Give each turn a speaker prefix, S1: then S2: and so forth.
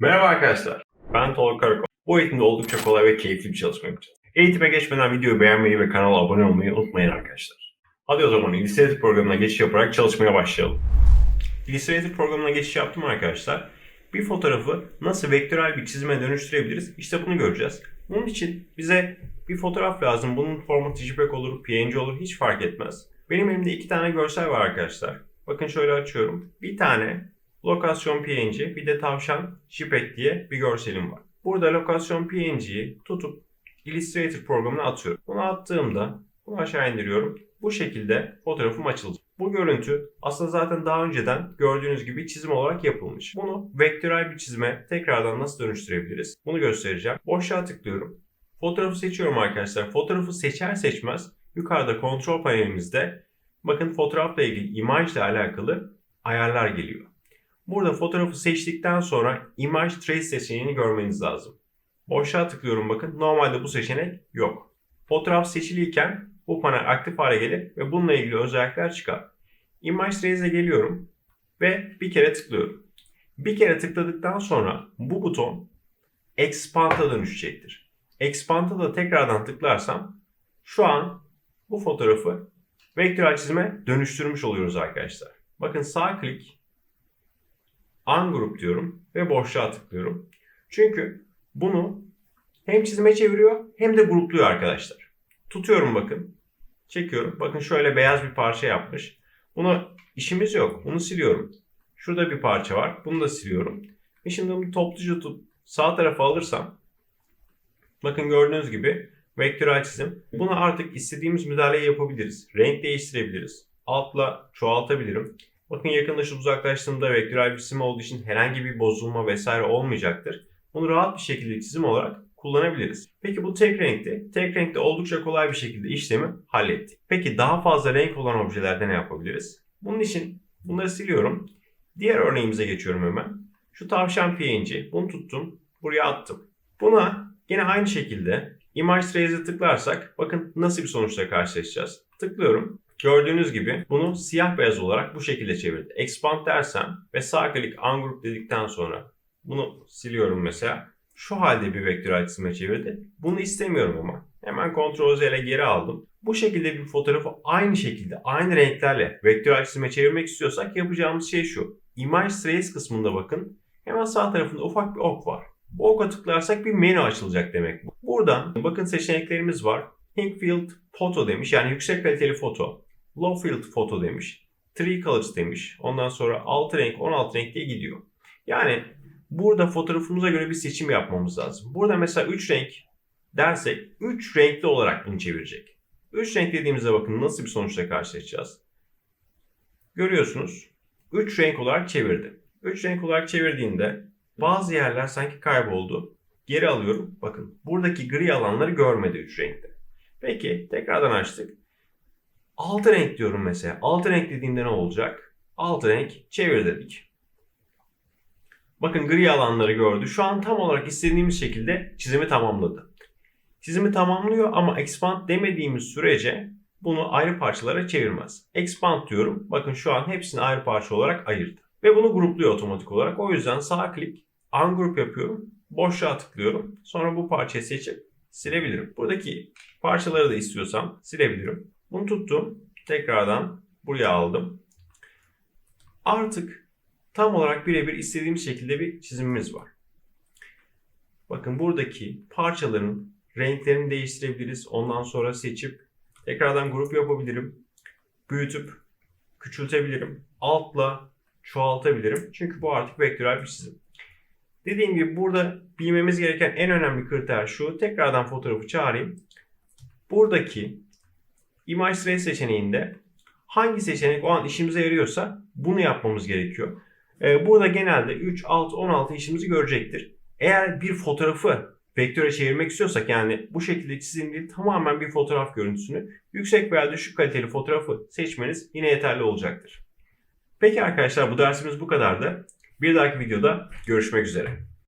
S1: Merhaba arkadaşlar. Ben Tolga Karakol. Bu eğitimde oldukça kolay ve keyifli bir çalışma yapacağız. Eğitime geçmeden videoyu beğenmeyi ve kanala abone olmayı unutmayın arkadaşlar. Hadi o zaman Illustrator programına geçiş yaparak çalışmaya başlayalım. Illustrator programına geçiş yaptım arkadaşlar. Bir fotoğrafı nasıl vektörel bir çizime dönüştürebiliriz? İşte bunu göreceğiz. Bunun için bize bir fotoğraf lazım. Bunun formatı JPEG olur, PNG olur hiç fark etmez. Benim elimde iki tane görsel var arkadaşlar. Bakın şöyle açıyorum. Bir tane lokasyon PNG bir de tavşan JPEG diye bir görselim var. Burada lokasyon PNG'yi tutup Illustrator programına atıyorum. Bunu attığımda bunu aşağı indiriyorum. Bu şekilde fotoğrafım açıldı. Bu görüntü aslında zaten daha önceden gördüğünüz gibi çizim olarak yapılmış. Bunu vektörel bir çizime tekrardan nasıl dönüştürebiliriz? Bunu göstereceğim. Boşluğa tıklıyorum. Fotoğrafı seçiyorum arkadaşlar. Fotoğrafı seçer seçmez yukarıda kontrol panelimizde bakın fotoğrafla ilgili imaj ile alakalı ayarlar geliyor. Burada fotoğrafı seçtikten sonra Image Trace seçeneğini görmeniz lazım. Boşluğa tıklıyorum bakın. Normalde bu seçenek yok. Fotoğraf seçiliyken bu panel aktif hale gelir ve bununla ilgili özellikler çıkar. Image Trace'e geliyorum ve bir kere tıklıyorum. Bir kere tıkladıktan sonra bu buton Expand'a dönüşecektir. Expand'a da tekrardan tıklarsam şu an bu fotoğrafı vektörel çizime dönüştürmüş oluyoruz arkadaşlar. Bakın sağ klik Ungroup diyorum ve boşluğa tıklıyorum. Çünkü bunu hem çizime çeviriyor hem de grupluyor arkadaşlar. Tutuyorum bakın. Çekiyorum. Bakın şöyle beyaz bir parça yapmış. Buna işimiz yok. Bunu siliyorum. Şurada bir parça var. Bunu da siliyorum. Ve şimdi bunu topluca tutup sağ tarafa alırsam bakın gördüğünüz gibi vektörel çizim. Buna artık istediğimiz müdahaleyi yapabiliriz. Renk değiştirebiliriz. Altla çoğaltabilirim. Bakın yakınlaşıp uzaklaştığımda vektörel bir çizim olduğu için herhangi bir bozulma vesaire olmayacaktır. Bunu rahat bir şekilde çizim olarak kullanabiliriz. Peki bu tek renkte, tek renkte oldukça kolay bir şekilde işlemi hallettik. Peki daha fazla renk olan objelerde ne yapabiliriz? Bunun için bunları siliyorum. Diğer örneğimize geçiyorum hemen. Şu tavşan PNG, bunu tuttum, buraya attım. Buna yine aynı şekilde Image Trace'e tıklarsak bakın nasıl bir sonuçla karşılaşacağız. Tıklıyorum. Gördüğünüz gibi bunu siyah beyaz olarak bu şekilde çevirdi. Expand dersem ve sağ klik ungroup dedikten sonra bunu siliyorum mesela. Şu halde bir vektörel çizime çevirdi. Bunu istemiyorum ama. Hemen Ctrl Z ile geri aldım. Bu şekilde bir fotoğrafı aynı şekilde, aynı renklerle vektörel çizime çevirmek istiyorsak yapacağımız şey şu. Image Trace kısmında bakın. Hemen sağ tarafında ufak bir ok var. Bu oka tıklarsak bir menü açılacak demek bu. Buradan bakın seçeneklerimiz var. Pink Field Photo demiş. Yani yüksek kaliteli foto. Low Field Photo demiş. Three Colors demiş. Ondan sonra 6 renk, 16 renk diye gidiyor. Yani burada fotoğrafımıza göre bir seçim yapmamız lazım. Burada mesela 3 renk dersek 3 renkli olarak bunu çevirecek. 3 renk dediğimizde bakın nasıl bir sonuçla karşılaşacağız. Görüyorsunuz 3 renk olarak çevirdi. 3 renk olarak çevirdiğinde bazı yerler sanki kayboldu. Geri alıyorum. Bakın buradaki gri alanları görmedi 3 renkte. Peki tekrardan açtık. 6 renk diyorum mesela. 6 renk dediğimde ne olacak? 6 renk çevir dedik. Bakın gri alanları gördü. Şu an tam olarak istediğimiz şekilde çizimi tamamladı. Çizimi tamamlıyor ama expand demediğimiz sürece bunu ayrı parçalara çevirmez. Expand diyorum. Bakın şu an hepsini ayrı parça olarak ayırdı. Ve bunu grupluyor otomatik olarak. O yüzden sağ klik ungroup yapıyorum. Boşluğa tıklıyorum. Sonra bu parçayı seçip silebilirim. Buradaki parçaları da istiyorsam silebilirim. Bunu tuttum. Tekrardan buraya aldım. Artık tam olarak birebir istediğimiz şekilde bir çizimimiz var. Bakın buradaki parçaların renklerini değiştirebiliriz. Ondan sonra seçip tekrardan grup yapabilirim. Büyütüp küçültebilirim. Altla çoğaltabilirim. Çünkü bu artık vektörel bir çizim. Dediğim gibi burada bilmemiz gereken en önemli kriter şu. Tekrardan fotoğrafı çağırayım. Buradaki Image Trace seçeneğinde hangi seçenek o an işimize yarıyorsa bunu yapmamız gerekiyor. Ee, burada genelde 3, 6, 16 işimizi görecektir. Eğer bir fotoğrafı vektöre çevirmek istiyorsak yani bu şekilde çizimli tamamen bir fotoğraf görüntüsünü yüksek veya düşük kaliteli fotoğrafı seçmeniz yine yeterli olacaktır. Peki arkadaşlar bu dersimiz bu kadardı. Bir dahaki videoda görüşmek üzere.